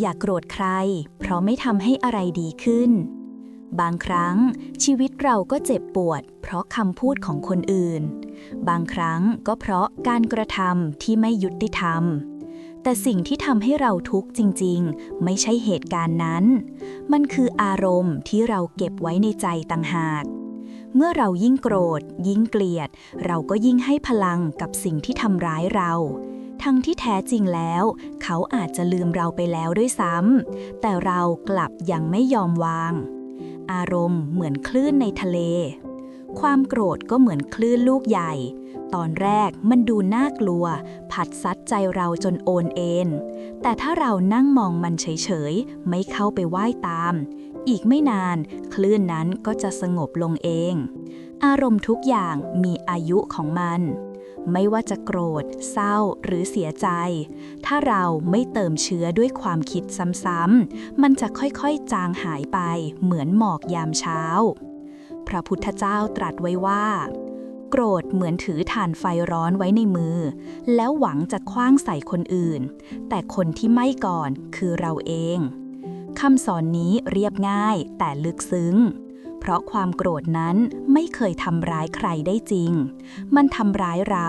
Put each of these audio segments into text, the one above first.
อย่ากโกรธใคร เพราะไม่ทำให้อะไรดีขึ้น บางครั้งชีวิตเราก็เจ็บปวด เพราะคำพูดของคนอื่น บางครั้งก็เพราะการกระทำที่ไม่ยุติธรรม แต่สิ่งที่ทำให้เราทุกข์จริง ๆ ไม่ใช่เหตุการณ์นั้น มันคืออารมณ์ที่เราเก็บไว้ในใจต่างหากเมื่อเรายิ่งโกรธ ยิ่งเกลียด เราก็ยิ่งให้พลังกับสิ่งที่ทำร้ายเรา ทั้งที่แท้จริงแล้ว เขาอาจจะลืมเราไปแล้วด้วยซ้ำ แต่เรากลับยังไม่ยอมวาง อารมณ์เหมือนคลื่นในทะเล ความโกรธก็เหมือนคลื่นลูกใหญ่ ตอนแรกมันดูน่ากลัว ผัดซัดใจเราจนโอนเอ็น แต่ถ้าเรานั่งมองมันเฉยๆ ไม่เข้าไปว่ายตาม อีกไม่นาน คลื่นนั้นก็จะสงบลงเอง อารมณ์ทุกอย่างมีอายุของมัน ไม่ว่าจะโกรธ เศร้าหรือเสียใจ ถ้าเราไม่เติมเชื้อด้วยความคิดซ้ำๆ มันจะค่อยๆ จางหายไปเหมือนหมอกยามเช้า พระพุทธเจ้าตรัสไว้ว่า โกรธเหมือนถือถ่านไฟร้อนไว้ในมือ แล้วหวังจะคว้างใส่คนอื่น แต่คนที่ไม่ก่อนคือเราเองคำสอนนี้เรียบง่ายแต่ลึกซึ้ง เพราะความโกรธนั้นไม่เคยทำร้ายใครได้จริง มันทำร้ายเรา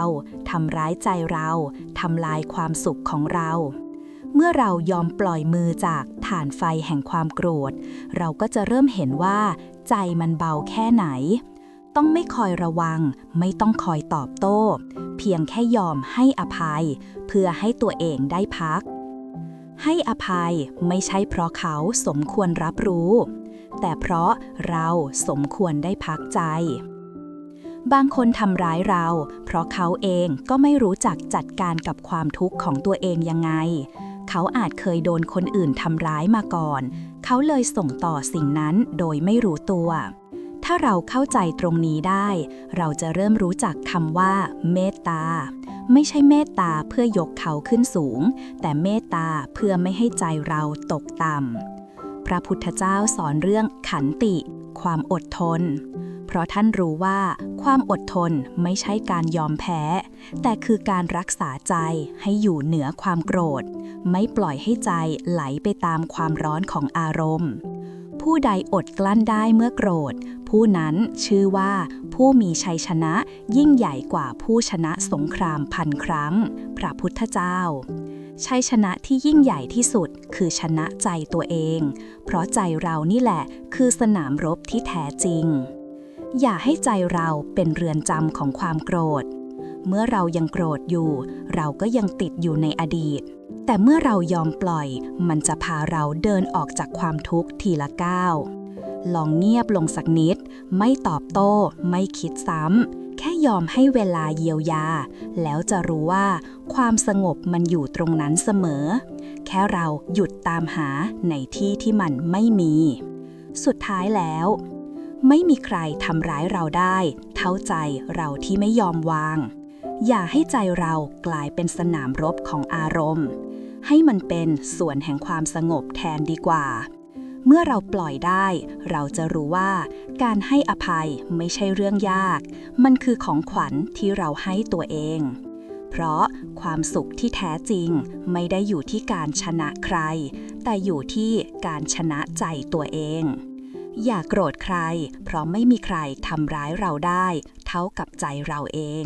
ทำร้ายใจเรา ทำลายความสุขของเรา เมื่อเรายอมปล่อยมือจากฐานไฟแห่งความโกรธ เราก็จะเริ่มเห็นว่า ใจมันเบาแค่ไหน ต้องไม่คอยระวัง ไม่ต้องคอยตอบโต้ เพียงแค่ยอมให้อภัย เพื่อให้ตัวเองได้พักให้อภัยไม่ใช่เพราะเขาสมควรรับรู้ แต่เพราะเราสมควรได้พักใจ บางคนทำร้ายเรา เพราะเขาเองก็ไม่รู้จักจัดการกับความทุกข์ของตัวเองยังไง เขาอาจเคยโดนคนอื่นทำร้ายมาก่อน เขาเลยส่งต่อสิ่งนั้นโดยไม่รู้ตัว ถ้าเราเข้าใจตรงนี้ได้ เราจะเริ่มรู้จักคำว่า เมตตาไม่ใช่เมตตาเพื่อยกเขาขึ้นสูง แต่เมตตาเพื่อไม่ให้ใจเราตกต่ำ พระพุทธเจ้าสอนเรื่องขันติ ความอดทน เพราะท่านรู้ว่าความอดทนไม่ใช่การยอมแพ้ แต่คือการรักษาใจให้อยู่เหนือความโกรธ ไม่ปล่อยให้ใจไหลไปตามความร้อนของอารมณ์ ผู้ใดอดกลั้นได้เมื่อโกรธ ผู้นั้นชื่อว่าผู้มีชัยชนะยิ่งใหญ่กว่าผู้ชนะสงครามพันครั้ง พระพุทธเจ้า ชัยชนะที่ยิ่งใหญ่ที่สุดคือชนะใจตัวเอง เพราะใจเรานี่แหละคือสนามรบที่แท้จริง อย่าให้ใจเราเป็นเรือนจำของความโกรธ เมื่อเรายังโกรธอยู่ เราก็ยังติดอยู่ในอดีต แต่เมื่อเรายอมปล่อย มันจะพาเราเดินออกจากความทุกข์ทีละก้าว ลองเงียบลงสักนิด ไม่ตอบโต้ ไม่คิดซ้ำแค่ยอมให้เวลาเยียวยา แล้วจะรู้ว่า ความสงบมันอยู่ตรงนั้นเสมอ แค่เราหยุดตามหาในที่ที่มันไม่มี สุดท้ายแล้ว ไม่มีใครทำร้ายเราได้ เท่าใจเราที่ไม่ยอมวาง อย่าให้ใจเรากลายเป็นสนามรบของอารมณ์ ให้มันเป็นส่วนแห่งความสงบแทนดีกว่าเมื่อเราปล่อยได้ เราจะรู้ว่า การให้อภัยไม่ใช่เรื่องยาก มันคือของขวัญที่เราให้ตัวเอง เพราะความสุขที่แท้จริงไม่ได้อยู่ที่การชนะใคร แต่อยู่ที่การชนะใจตัวเอง อย่าโกรธใคร เพราะไม่มีใครทำร้ายเราได้ เท่ากับใจเราเอง